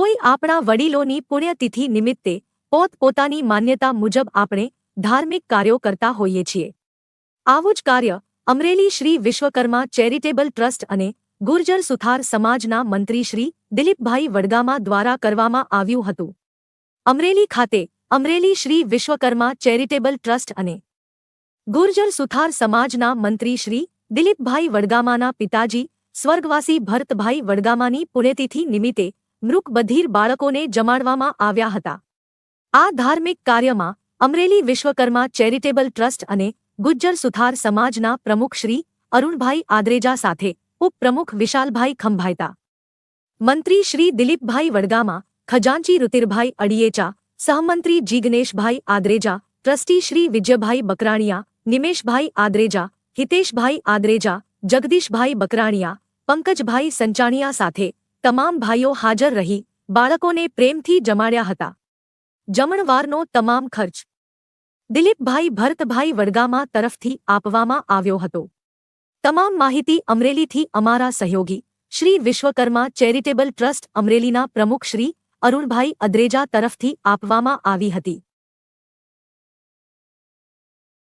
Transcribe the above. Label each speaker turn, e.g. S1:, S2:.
S1: કોઈ આપણા વડીલોની પુણ્યતિથિ નિમિત્તે પોતપોતાની માન્યતા મુજબ આપણે ધાર્મિક કાર્યો કરતા હોઈએ છીએ. આવું જ કાર્ય અમરેલી શ્રી વિશ્વકર્મા ચેરિટેબલ ટ્રસ્ટ અને ગુર્જર સુથાર સમાજના મંત્રી શ્રી દિલીપભાઈ વડગામા દ્વારા કરવામાં આવ્યું હતું. અમરેલી ખાતે અમરેલી શ્રી વિશ્વકર્મા ચેરિટેબલ ટ્રસ્ટ અને ગુર્જર સુથાર સમાજના મંત્રી શ્રી દિલીપભાઈ વડગામાના પિતાજી સ્વર્ગવાસી ભરતભાઈ વડગામાની પુણ્યતિથિ નિમિત્તે મૃક બધીર બાળકોને જમાડવામાં આવ્યા હતા. આ ધાર્મિક કાર્યમાં અમરેલી વિશ્વકર્મા ચેરિટેબલ ટ્રસ્ટ અને ગુજ્જર સુથાર સમાજના પ્રમુખ શ્રી અરુણભાઈ આદરેજા સાથે ઉપપ્રમુખ વિશાલભાઈ ખંભાયતા. મંત્રી શ્રી દિલીપભાઈ વડગામા ખજાંચી રુતિરભાઈ અડિયેચા, સહમંત્રી જીગ્નેશભાઈ આદરેજા, ટ્રસ્ટી શ્રી વિજયભાઈ બકરાણીયા, નિમેશભાઈ આદરેજા, હિતેશભાઈ આદરેજા, જગદીશભાઈ બકરાણીયા, પંકજભાઈ સંચાણિયા સાથે તમામ ભાઈઓ હાજર રહી, બાળકોને પ્રેમથી જમાડ્યા હતા. જમણવારનો તમામ ખર્ચ દિલીપભાઈ ભરતભાઈ વડગામા તરફથી આપવામાં આવ્યો હતો. તમામ માહિતી અમરેલીથી અમારા સહયોગી, શ્રી વિશ્વકર્મા ચેરિટેબલ ટ્રસ્ટ અમરેલીના પ્રમુખ શ્રી અરુણભાઈ અદ્રેજા તરફથી આપવામાં આવી હતી.